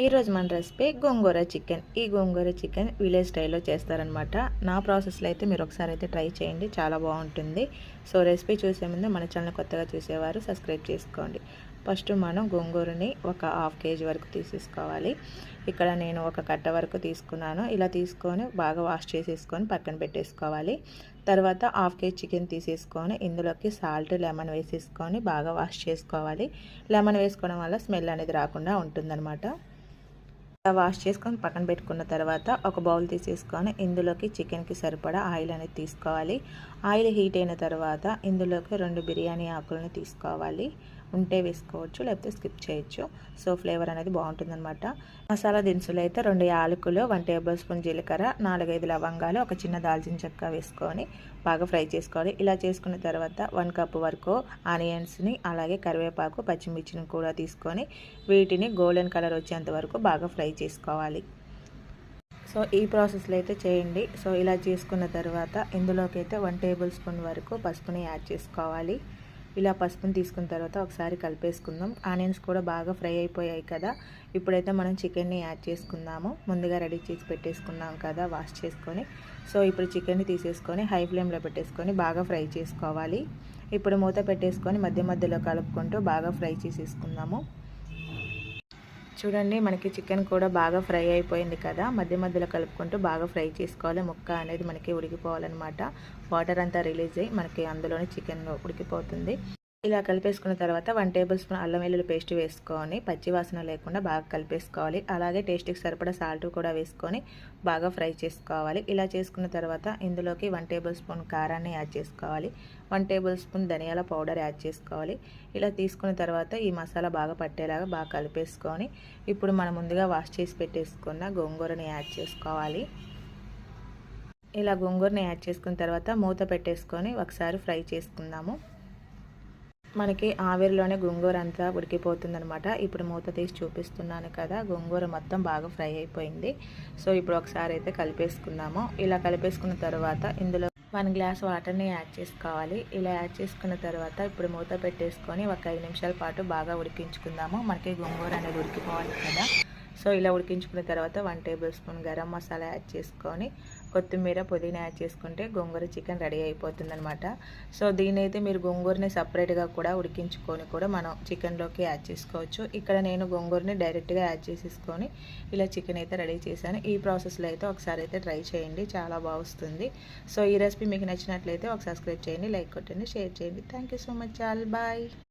ఈరోజు మన రెసిపీ గోంగూర చికెన్. ఈ గోంగూర చికెన్ విలేజ్ స్టైల్లో చేస్తారనమాట నా ప్రాసెస్లో అయితే మీరు ఒకసారి అయితే ట్రై చేయండి. చాలా బాగుంటుంది. సో రెసిపీ చూసే ముందు మన ఛానల్ కొత్తగా చూసేవారు సబ్స్క్రైబ్ చేసుకోండి. ఫస్ట్ మనం గోంగూరని ఒక హాఫ్ కేజీ వరకు తీసేసుకోవాలి. ఇక్కడ నేను ఒక కట్ట వరకు తీసుకున్నాను. ఇలా తీసుకొని బాగా వాష్ చేసేసుకొని పక్కన పెట్టేసుకోవాలి. తర్వాత హాఫ్ కేజీ చికెన్ తీసేసుకొని ఇందులోకి సాల్ట్ లెమన్ వేసేసుకొని బాగా వాష్ చేసుకోవాలి. లెమన్ వేసుకోవడం వల్ల స్మెల్ అనేది రాకుండా ఉంటుందన్నమాట. వాష్ చేసుకొని పక్కన పెట్టుకున్న తర్వాత ఒక బౌల్ తీసేసుకొని ఇందులోకి చికెన్కి సరిపడా ఆయిల్ అనేది తీసుకోవాలి. ఆయిల్ హీట్ అయిన తర్వాత ఇందులోకి రెండు బిర్యానీ ఆకులను తీసుకోవాలి. ఉంటే వేసుకోవచ్చు లేకపోతే స్కిప్ చేయొచ్చు. సో ఫ్లేవర్ అనేది బాగుంటుందన్నమాట. మసాలా దినుసులు అయితే రెండు యాలకులు వన్ టేబుల్ స్పూన్ జీలకర్ర నాలుగైదు లవంగాలు ఒక చిన్న దాల్చిన చెక్క వేసుకొని బాగా ఫ్రై చేసుకోవాలి. ఇలా చేసుకున్న తర్వాత వన్ కప్ వరకు ఆనియన్స్ని అలాగే కరివేపాకు పచ్చిమిర్చిని కూడా తీసుకొని వీటిని గోల్డెన్ కలర్ వచ్చేంత వరకు బాగా ఫ్రై చేసుకోవాలి. సో ఈ ప్రాసెస్లో అయితే చేయండి. సో ఇలా చేసుకున్న తర్వాత ఇందులోకి అయితే వన్ టేబుల్ స్పూన్ వరకు పసుపుని యాడ్ చేసుకోవాలి. ఇలా పసుపుని తీసుకున్న తర్వాత ఒకసారి కలిపేసుకుందాం. ఆనియన్స్ కూడా బాగా ఫ్రై అయిపోయాయి కదా. ఇప్పుడైతే మనం చికెన్ని యాడ్ చేసుకుందాము. ముందుగా రెడీ చేసి పెట్టేసుకున్నాం కదా వాష్ చేసుకొని. సో ఇప్పుడు చికెన్ని తీసేసుకొని హై ఫ్లేమ్లో పెట్టేసుకొని బాగా ఫ్రై చేసుకోవాలి. ఇప్పుడు మూత పెట్టేసుకొని మధ్య మధ్యలో కలుపుకుంటూ బాగా ఫ్రై చేసేసుకుందాము. చూడండి మనకి చికెన్ కూడా బాగా ఫ్రై అయిపోయింది కదా. మధ్య మధ్యలో కలుపుకుంటూ బాగా ఫ్రై చేసుకోవాలి. ముక్క అనేది మనకి ఉడికిపోవాలన్నమాట. వాటర్ అంతా రిలీజ్ అయ్యి మనకి అందులోనే చికెన్ ఉడికిపోతుంది. ఇలా కలిపేసుకున్న తర్వాత వన్ టేబుల్ స్పూన్ అల్లం వెల్లుల్లి పేస్ట్ వేసుకొని పచ్చి వాసన లేకుండా బాగా కలిపేసుకోవాలి. అలాగే టేస్ట్కి సరిపడా సాల్ట్ కూడా వేసుకొని బాగా ఫ్రై చేసుకోవాలి. ఇలా చేసుకున్న తర్వాత ఇందులోకి వన్ టేబుల్ స్పూన్ కారాన్ని యాడ్ చేసుకోవాలి. వన్ టేబుల్ స్పూన్ ధనియాల పౌడర్ యాడ్ చేసుకోవాలి. ఇలా తీసుకున్న తర్వాత ఈ మసాలా బాగా పట్టేలాగా బాగా కలిపేసుకొని ఇప్పుడు మనం ముందుగా వాష్ చేసి పెట్టేసుకున్న గోంగూరని యాడ్ చేసుకోవాలి. ఇలా గోంగూరని యాడ్ చేసుకున్న తర్వాత మూత పెట్టేసుకొని ఒకసారి ఫ్రై చేసుకుందాము. మనకి ఆవిరిలోనే గోంగూర అంతా ఉడికిపోతుందనమాట ఇప్పుడు మూత తీసి చూపిస్తున్నాను కదా గోంగూర మొత్తం బాగా ఫ్రై అయిపోయింది. సో ఇప్పుడు ఒకసారి అయితే కలిపేసుకుందాము. ఇలా కలిపేసుకున్న తర్వాత ఇందులో వన్ గ్లాస్ వాటర్ని యాడ్ చేసుకోవాలి. ఇలా యాడ్ చేసుకున్న తర్వాత ఇప్పుడు మూత పెట్టేసుకొని ఒక ఐదు నిమిషాల పాటు బాగా ఉడికించుకుందాము. మనకి గోంగూర అనేది ఉడికిపోవాలి కదా. సో ఇలా ఉడికించుకున్న తర్వాత one tablespoon garam masala add చేసుకొని కొత్తిమీర పుదీనా యాడ్ చేసుకుంటే గోంగూర చికెన్ రెడీ అయిపోతుంది అనమాట సో దీని అయితే మీరు గోంగూరని సపరేట్గా కూడా ఉడికించుకొని కూడా మనం చికెన్లోకి యాడ్ చేసుకోవచ్చు. ఇక్కడ నేను గోంగూరని డైరెక్ట్గా యాడ్ చేసేసుకొని ఇలా చికెన్ అయితే రెడీ చేశాను. ఈ ప్రాసెస్లో అయితే ఒకసారి అయితే ట్రై చేయండి. చాలా బాగుస్తుంది సో ఈ రెసిపీ మీకు నచ్చినట్లయితే ఒక సబ్స్క్రైబ్ చేయండి లైక్ కొట్టండి షేర్ చేయండి. Thank so much all. Bye.